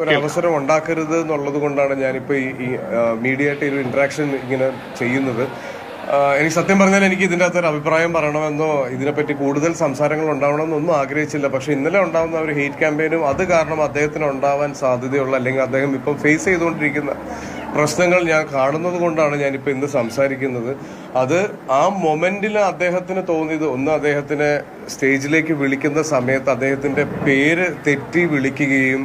ഒരു അവസരം ഉണ്ടാക്കരുത് എന്നുള്ളത് കൊണ്ടാണ് ഞാനിപ്പോൾ ഈ ഈ മീഡിയ ആയിട്ട് ഒരു ഇന്ററാക്ഷൻ ഇങ്ങനെ ചെയ്യുന്നത്. എനിക്ക് സത്യം പറഞ്ഞാൽ എനിക്ക് ഇതിന്റെ അകത്തൊരു അഭിപ്രായം പറയണമെന്നോ ഇതിനെപ്പറ്റി കൂടുതൽ സംസാരങ്ങൾ ഉണ്ടാവണമെന്നോ ഒന്നും ആഗ്രഹിച്ചില്ല. പക്ഷെ ഇന്നലെ ഉണ്ടാകുന്ന ഒരു ഹെയ്റ്റ് ക്യാമ്പയിനും അത് കാരണം അദ്ദേഹത്തിന് ഉണ്ടാവാൻ സാധ്യതയുള്ള അല്ലെങ്കിൽ അദ്ദേഹം ഇപ്പം ഫേസ് ചെയ്തുകൊണ്ടിരിക്കുന്ന പ്രശ്നങ്ങൾ ഞാൻ കാണുന്നത് കൊണ്ടാണ് ഞാനിപ്പോൾ ഇന്ന് സംസാരിക്കുന്നത്. അത് ആ മൊമെന്റിൽ അദ്ദേഹത്തിന് തോന്നിയത് ഒന്ന് അദ്ദേഹത്തിനെ സ്റ്റേജിലേക്ക് വിളിക്കുന്ന സമയത്ത് അദ്ദേഹത്തിന്റെ പേര് തെറ്റി വിളിക്കുകയും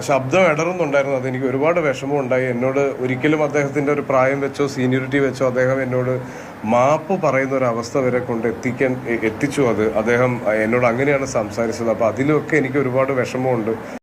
ശബ്ദം ഇടറുന്നുണ്ടായിരുന്നു. അതെനിക്ക് ഒരുപാട് വിഷമം ഉണ്ടായി. എന്നോട് ഒരിക്കലും അദ്ദേഹത്തിന്റെ ഒരു പ്രായം വെച്ചോ സീനിയോറിറ്റി വെച്ചോ അദ്ദേഹം എന്നോട് മാപ്പ് പറയുന്ന ഒരു അവസ്ഥ വരെ കൊണ്ട് എത്തിക്കാൻ എത്തിച്ചു. അത് അദ്ദേഹം എന്നോട് അങ്ങനെയാണ് സംസാരിച്ചത്. അപ്പോൾ അതിലൊക്കെ എനിക്ക് ഒരുപാട് വിഷമമുണ്ട്.